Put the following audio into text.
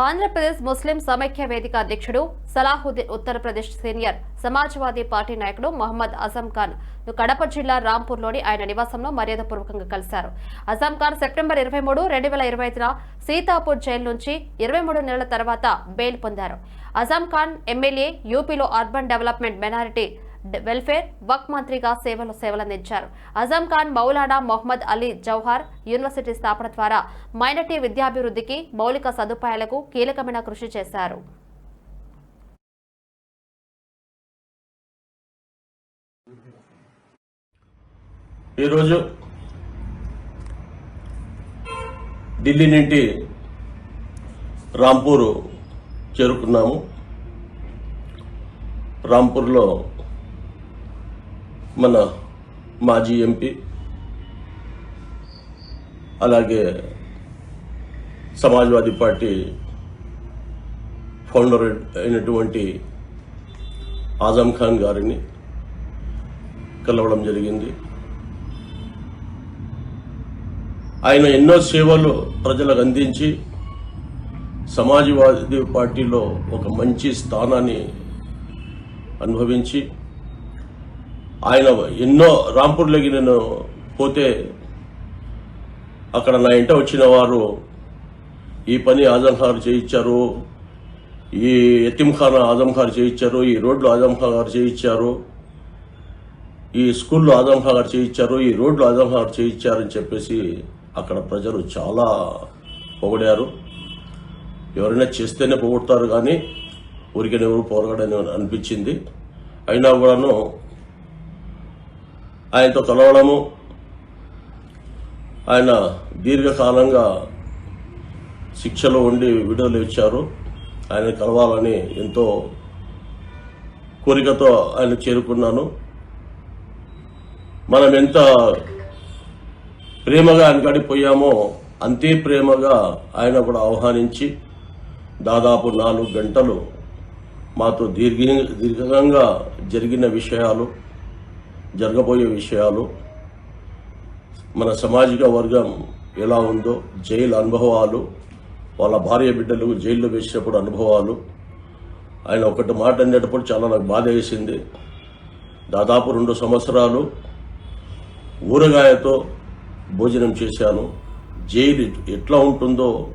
ఆంధ్రప్రదేశ్ ముస్లిం సమైక్య వేదిక అధ్యక్షుడు సలాహుద్దీన్ ఉత్తరప్రదేశ్ సీనియర్ సమాజ్వాదీ పార్టీ నాయకుడు మహమ్మద్ అజం ఖాన్ కడప జిల్లా రాంపూర్లోని ఆయన నివాసంలో మర్యాదపూర్వకంగా కలిశారు. అజం ఖాన్ సెప్టెంబర్ ఇరవై మూడు రెండు వేల ఇరవై ఐదున సీతాపూర్ జైలు నుంచి ఇరవై మూడు నెలల తర్వాత బెయిల్ పొందారు. అజం ఖాన్ ఎమ్మెల్యే యూపీలో అర్బన్ డెవలప్మెంట్ మైనారిటీ వెల్ఫేర్ వక్ మంత్రిగా సేవలు సేవలందించారు అజం ఖాన్ మౌలానా మొహమ్మద్ అలీ జౌహార్ యూనివర్సిటీ స్థాపన ద్వారా మైనార్టీ విద్యాభివృద్ధికి మౌలిక సదుపాయాలకు కీలకమైన కృషి చేశారు ఈరోజు ఢిల్లీ నుండి రాంపూర్ చేరుకున్నాము. రాంపూర్లో మన మాజీ ఎంపీ అలాగే సమాజ్వాదీ పార్టీ ఫౌండర్ అయినటువంటి ఆజం ఖాన్ గారిని కలవడం జరిగింది. ఆయన ఎన్నో సేవలు ప్రజలకు అందించి సమాజ్వాదీ పార్టీలో ఒక మంచి స్థానాన్ని అనుభవించి ఆయన ఎన్నో రాంపూర్లోకి నేను పోతే అక్కడ నా ఇంట వచ్చిన వారు ఈ పని ఆజంఖారు చేయించారు ఈ ఎతింఖానా ఆజంఖారు చేయించారు ఈ రోడ్లు ఆజం గారు చేయించారు ఈ స్కూల్లో ఆజం గారు చేయించారు ఈ రోడ్లు ఆజం గారు చేయించారని చెప్పేసి అక్కడ ప్రజలు చాలా పొగిడారు. ఎవరైనా చేస్తేనే పొగుడతారు కానీ ఊరికనే ఎవరు పోరాడని అనిపించింది. అయినా కూడాను ఆయనతో కలవడము ఆయన దీర్ఘకాలంగా శిక్షలో ఉండి విడుదల ఇచ్చారు. ఆయన కలవాలని ఎంతో కోరికతో ఆయన చేరుకున్నాను. మనం ఎంత ప్రేమగా ఆయన గడిపోయామో అంతే ప్రేమగా ఆయన కూడా ఆహ్వానించి దాదాపు నాలుగు గంటలు మాతో దీర్ఘ దీర్ఘంగా జరిగిన విషయాలు జరగబోయే విషయాలు మన సామాజిక వర్గం ఎలా ఉందో జైలు అనుభవాలు వాళ్ళ భార్య బిడ్డలు జైల్లో వేసినప్పుడు అనుభవాలు. ఆయన ఒకటి మాట అనేటప్పుడు చాలా నాకు బాధ వేసింది. దాదాపు రెండు సంవత్సరాలు ఊరగాయతో భోజనం చేశాను. జైలు ఎట్లా ఉంటుందో